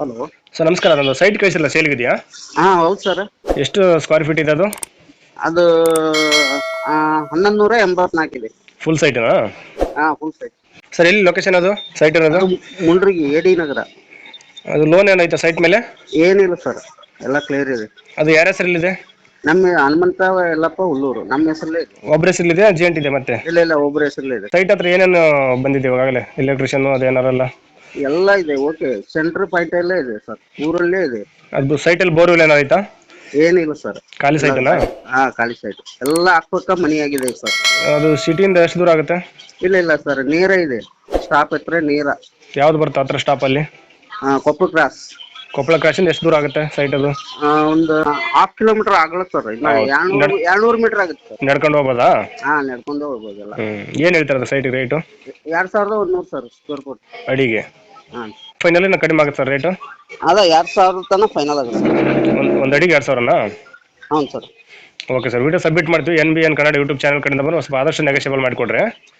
Hello sir ನಮಸ್ಕಾರ. ಅದೊಂದು site ಕಳಿಸಿಲ್ಲ ಇದೆಯಾ ಹಾಂ ಹೌದು ಸರ್ ಎಷ್ಟು ಸ್ಕ್ವೇರ್ ಫೀಟ್ ಇದೆ ಅದು? ಅದು ಹನ್ನೊಂದು ನೂರ ಎಂಬತ್ನಾಲ್ಕು ಇದೆ. ಫುಲ್ ಸೈಟ್ನಾ ಹಾಂ ಫುಲ್ ಸೈಟ್ ಸರ್ ಎಲ್ಲಿ ಲೊಕೇಶನ್ ಅದು? ಸೈಟ್ ಇರೋದು? ಅದು ಮುಂಡ್ರಿಗಿ ಎಡಿ ನಗರ. ಅದು ಲೋನ್ ಏನೈತೆ ಸೈಟ್ ಮೇಲೆ? ಏನಿಲ್ಲ ಸರ್ ಎಲ್ಲ ಕ್ಲಿಯರ್ ಇದೆ. ಅದು ಯಾರ ಹೆಸರಲ್ಲಿದೆ? ನಮ್ಮ ಹನುಮಂತ ಎಲ್ಲಪ್ಪ ಹುಲ್ಲೂರು. ನಮ್ಮ ಹೆಸರಲ್ಲೇ ಇದೆ. ಒಬ್ಬರ ಹೆಸರಲ್ಲಿದೆ ಅರ್ಜೆಂಟ್ ಇದೆ ಮತ್ತೆ? ಇಲ್ಲ ಇಲ್ಲ ಒಬ್ಬರ ಹೆಸರಲ್ಲೇ ಇದೆ. ಸೈಟ್ ಹತ್ರ ಏನೇನು ಬಂದಿದೆ ಇವಾಗಲೇ ಎಲೆಕ್ಟ್ರಿಷಿಯನ್ ಅದೇನಾರಲ್ಲ? ಎಲ್ಲ ಇದೆ ಓಕೆ. ಸೆಂಟರ್ ಪಾಯಿಂಟ್ ಅಲ್ಲೇ ಇದೆ ಸರ್ ಊರಲ್ಲೇ ಇದೆ. ಅದು ಸೈಟಲ್ಲಿ ಬೋರ್ವೆಲ್ ಏನೋ ಆಯ್ತಾ? ಏನಿಲ್ಲ ಸರ್ ಖಾಲಿ ಸೈಟನಾ ಹಾ ಖಾಲಿ ಸೈಟ್ ಎಲ್ಲ ಅಕ್ಕಪಕ್ಕ ಮನಿ ಆಗಿದೆ ಸರ್ ಅದು ಸಿಟಿಯಿಂದ ಎಷ್ಟು ದೂರ ಆಗುತ್ತೆ? ಇಲ್ಲ ಇಲ್ಲ ಸರ್ ನೀರ ಇದೆ. ಸ್ಟಾಪ್ ಹತ್ರ ನೀರ. ಯಾವ್ದು ಬರುತ್ತೆ ಹತ್ರ ಸ್ಟಾಪಲ್ಲಿ ಹಾ ಕೊಪ್ಪ ಕ್ರಾಸ್ ಕೊಪ್ಪಳ ಕ್ರಾಶಿಂದ ಎಷ್ಟು ದೂರ ಆಗುತ್ತೆ ಸೈಟ್ ಅದು? ಆ, ಒಂದು ಹಾಫ್ ಕಿಲೋಮೀಟರ್ ಆಗಲ್ಲ ಸರ್ ಇನ್ನ ಎರಡ್ನೂರು ಎರಡ್ನೂರು ಮೀಟರ್ ಆಗುತ್ತೆ ಸರ್ ನಡ್ಕೊಂಡು ಹೋಗ್ಬೋದಾ? ಹಾ ನಡ್ಕೊಂಡು ಹೋಗ್ಬೋದಲ್ಲ ಹ್ಞೂ ಏನು ಹೇಳ್ತಾರೆ ಅದು ಸೈಟಿಗೆ ರೇಟು ಎರಡ್ ಸಾವಿರದ ಒಂದ್ನೂರು ಸರ್ ಸ್ಕ್ವೇರ್ ಫುಟ್ ಅಡಿಗೆ. ಹಾಂ ಫೈನಲ್ ಇನ್ನು ಕಡಿಮೆ ಆಗುತ್ತೆ ಸರ್ ರೇಟು ಅದ ಎರಡ್ ಸಾವಿರ ತನಕ ಫೈನಲ್ ಆಗುತ್ತೆ ಒಂದು ಒಂದು ಅಡಿಗೆ ಎರಡು ಸಾವಿರನಾ? ಹೌದು sir okay sir video submit ಮಾಡ್ತೀವಿ. N B N Kannada YouTube channel ಕಡೆಯಿಂದ ಬಂದು ಸ್ವಲ್ಪ ಆದಷ್ಟು ನೆಗೋಷಿಯಬಲ್ ಮಾಡಿಕೊಡ್ರಿ